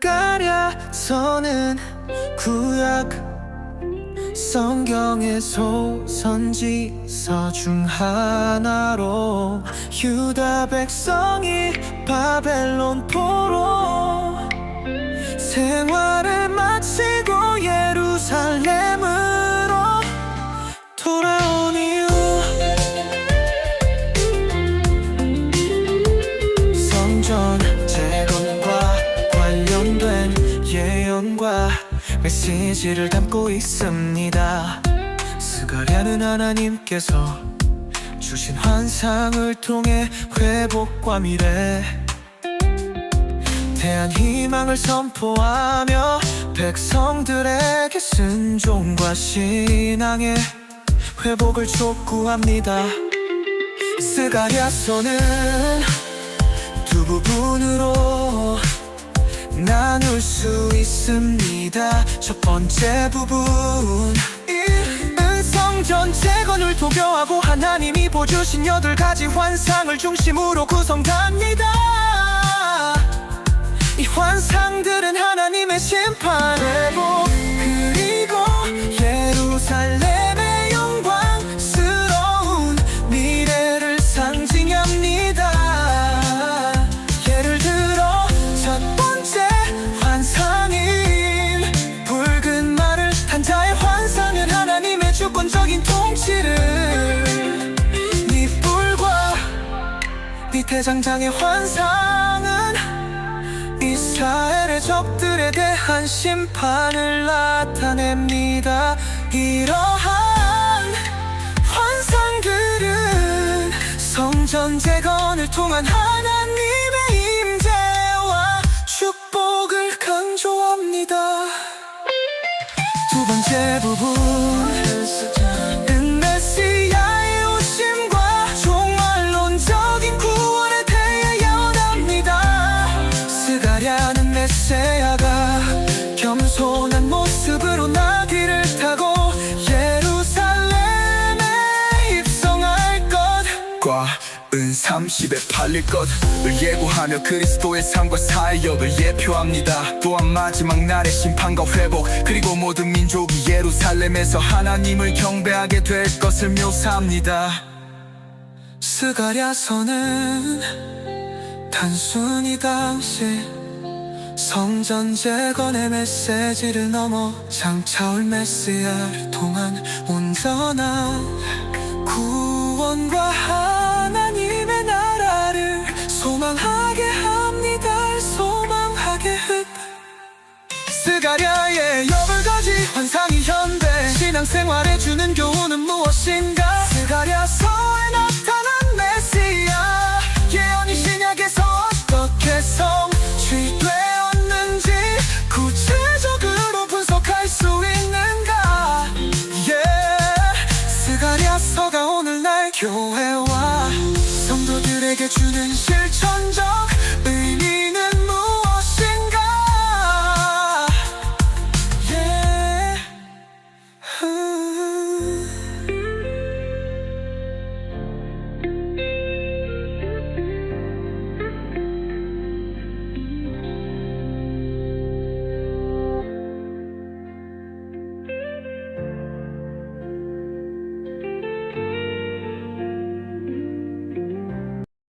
스가랴서는 구약 성경의 소선지서 중 하나로 유다 백성이 바벨론 포 메시지를 담고 있습니다. 스가랴는 하나님께서 주신 환상을 통해 회복과 미래 대한 희망을 선포하며 백성들에게 순종과 신앙의 회복을 촉구합니다. 스가랴서는 두 부분으로 나눌 수 있습니다. 첫 번째 부분 은성전 재건을 도교하고 하나님이 보여주신 여덟 가지 환상을 중심으로 구성합니다. 이 환상들은 하나님의 심판 회복 통치를 밑불과 밑에 장장의 환상은 이스라엘의 적들에 대한 심판을 나타냅니다. 이러한 환상들은 성전 재건을 통한 하나님의 임재와 축복을 강조합니다. 두 번째 부분 30에 팔릴 것을 예고하며 그리스도의 삶과 사역을 예표합니다. 또한 마지막 날의 심판과 회복. 그리고 모든 민족이 예루살렘에서 하나님을 경배하게 될 것을 묘사합니다. 스가랴서는 단순히 당시 성전 재건의 메시지를 넘어 장차올 메시아를 통한 온전한 구원과 나라를 소망하게 합니다. 소망하게 흡 스가랴의 여덟 가지 환상이 현대. 신앙생활에 주는 교훈은 무엇인가? 스가랴서에 나타난 메시아. 예언이 신약에서 어떻게 성취되었는지 구체적으로 분석할 수 있는가? yeah. 스가랴서가 오늘날 교회 와 성도들에게 주는 실천적 의미는